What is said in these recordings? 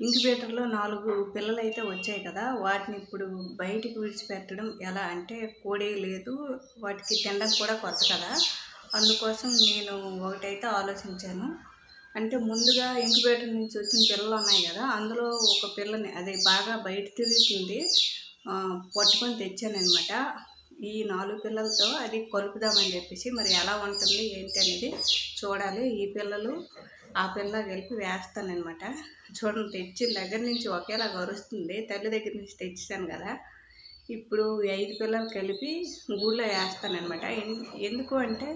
ఇంక్యుబేటర్లో నాలుగు పిల్లలు అయితే వచ్చాయి కదా వాటిని ఇప్పుడు బయటికి విడిచిపెట్టడం ఎలా అంటే కోడి లేదు వాటికి తినడం కూడా కొత్త కదా. అందుకోసం నేను ఒకటైతే ఆలోచించాను. అంటే ముందుగా ఇంక్యుబేటర్ నుంచి వచ్చిన పిల్లలు ఉన్నాయి కదా అందులో ఒక పిల్లని అది బాగా బయట తిరుగుతుంది పట్టుకొని తెచ్చానమాట ఈ నాలుగు పిల్లలతో అది కలుపుదామని చెప్పేసి మరి ఎలా ఉంటుంది ఏంటి అనేది చూడాలి. ఈ పిల్లలు ఆ పిల్ల కలిపి వేస్తానమాట చూడండి తెచ్చిన దగ్గర నుంచి ఒకేలా గరుస్తుంది. తల్లి దగ్గర నుంచి తెచ్చాను కదా. ఇప్పుడు ఐదు పిల్లలు కలిపి గూళ్ళో వేస్తానమాట ఎందుకు అంటే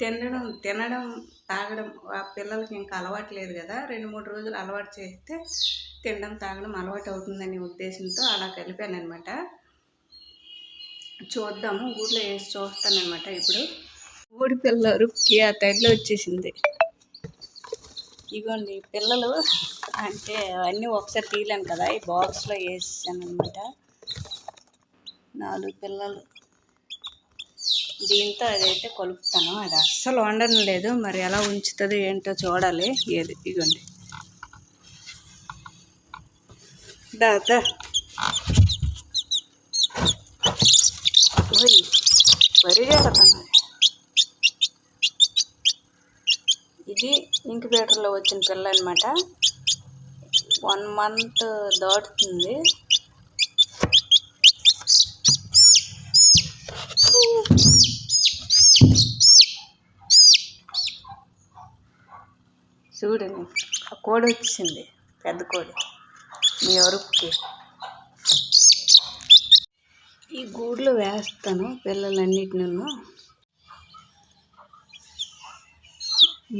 తినడం తినడం తాగడం ఆ పిల్లలకి ఇంకా అలవాటు లేదు కదా. రెండు మూడు రోజులు అలవాటు చేస్తే తినడం తాగడం అలవాటు అవుతుందనే ఉద్దేశంతో అలా కలిపానమాట చూద్దాము గూళ్ళో వేసి చూస్తానమాట ఇప్పుడు. ఊడి పిల్ల రుక్కి ఆ తల్లి వచ్చేసింది. ఇగోండి పిల్లలు అంటే అవన్నీ ఒకసారి తీయలేను కదా ఈ బాక్స్లో వేసాను అనమాట నాలుగు పిల్లలు. దీంతో అదైతే కలుపుతాను. అది అస్సలు వండడం లేదు మరి ఎలా ఉంచుతుంది ఏంటో చూడాలి. ఏది? ఇగోండి. దా దా. ఓయ్, వరి ఇంక్యుబేటర్లో వచ్చిన పిల్ల అనమాట వన్ మంత్ దాటుతుంది. చూడండి ఆ కోడి వచ్చింది పెద్ద కోడి మీ అరుపుకి. ఈ గూడులో వేస్తాను పిల్లలన్నిటినూ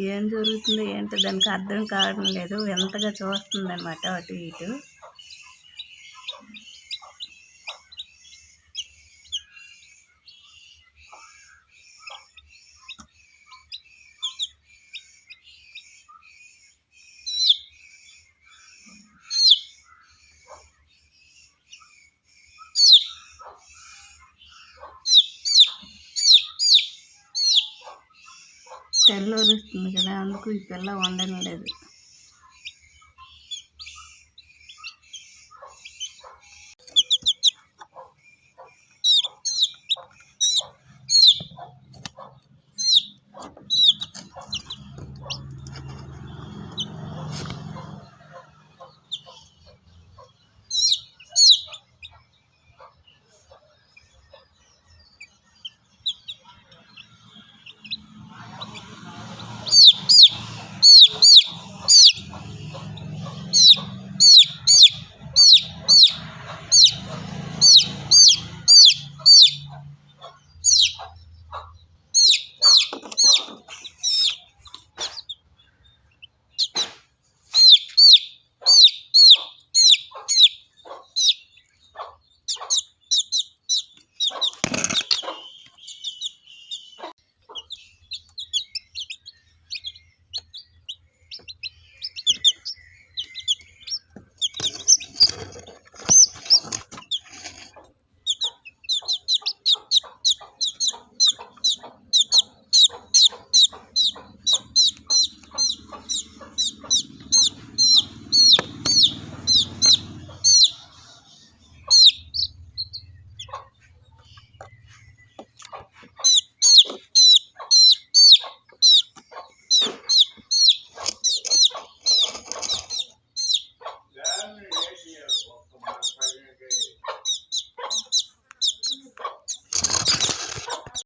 ఏం జరుగుతుందో ఏంటో దానికి అర్థం కావడం లేదు. వింతగా చూస్తుంది అనమాట అటు ఇటు. తెల్లరుస్తుంది కదా అందుకు ఈ పిల్ల వండడం లేదు